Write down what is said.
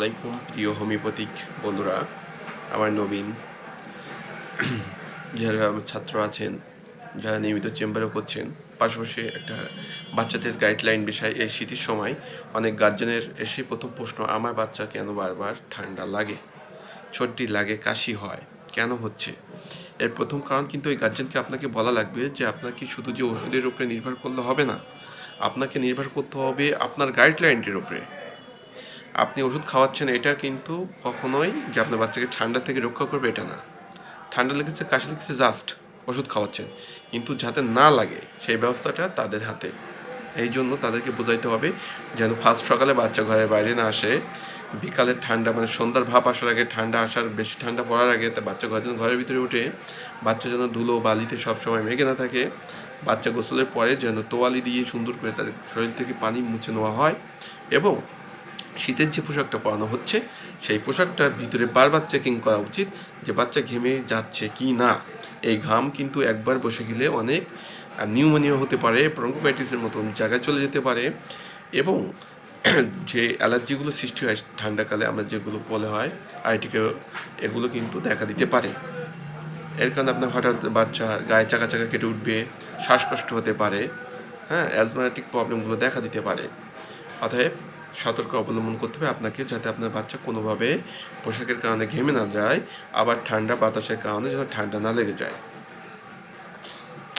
আলাইকুম, প্রিয় হোমিওপ্যাথিক বন্ধুরা, আমার নবীন। যারা ছাত্র আছেন, যারা নিয়মিত চেম্বারে করছেন পাশাপাশি একটা বাচ্চাদের গাইডলাইন বিষয় এই শীতের সময় অনেক গার্জেনের এসে প্রথম প্রশ্ন, আমার বাচ্চা কেন বারবার ঠান্ডা লাগে? সর্দি লাগে, কাশি হয়, কেন হচ্ছে? এর প্রথম কারণ কিন্তু ওই গার্জেনকে আপনাকে বলা লাগবে যে, আপনাকে শুধু যে ওষুধের উপরে নির্ভর করলে হবে না, আপনাকে নির্ভর করতে হবে আপনার গাইডলাইনটির উপরে। আপনি ওষুধ খাওয়াচ্ছেন, এটা কিন্তু কখনোই যে আপনার বাচ্চাকে ঠান্ডা থেকে রক্ষা করবে, এটা না। ঠান্ডা লেগেছে, কাশি লেগেছে জাস্ট ওষুধ খাওয়াচ্ছেন। কিন্তু যাতে না লাগে, সেই ব্যবস্থাটা তাদের হাতে। এই জন্য তাদেরকে বোঝাইতে হবে যেন ফার্স্ট সকালে বাচ্চা ঘরের বাইরে না আসে। বিকালের ঠান্ডা মানে সন্ধ্যার ভাব আসার আগে, ঠান্ডা আসার, বেশি ঠান্ডা পড়ার আগে তা বাচ্চা ঘর যেন ঘরের ভিতরে উঠে, বাচ্চা যেন ধুলো বালিতে সবসময় মেঘে না থাকে। বাচ্চা গোসলের পরে যেন তোয়ালি দিয়ে সুন্দর করে তার শরীর থেকে পানি মুছে নেওয়া হয় এবং শীতের যে পোশাকটা পরানো হচ্ছে, সেই পোশাকটার ভিতরে বারবার চেকিং করা উচিত যে বাচ্চা ঘেমে যাচ্ছে কি না। এই ঘাম কিন্তু একবার বসে গেলে অনেক নিউমোনিয়া হতে পারে ব্রঙ্কোপাইটিসের মতন জায়গায় চলে যেতে পারে এবং যে অ্যালার্জিগুলো সৃষ্টি হয় ঠান্ডাকালে আমরা যেগুলো বলে হয় আইটিকে এগুলো কিন্তু দেখা দিতে পারে। এর কারণে আপনার হঠাৎ বাচ্চা গায়ে চাকা চাকা কেটে উঠবে, শ্বাসকষ্ট হতে পারে হ্যাঁ অ্যাজমাটিক প্রবলেমগুলো দেখা দিতে পারে। অতএব সতর্ক অবলম্বন করতে হবে আপনাকে যাতে আপনার বাচ্চা কোনোভাবে পোশাকের কারণে ঘেমে না যায়, আবার ঠান্ডা বাতাসের কারণে যেন ঠান্ডা না লেগে যায়।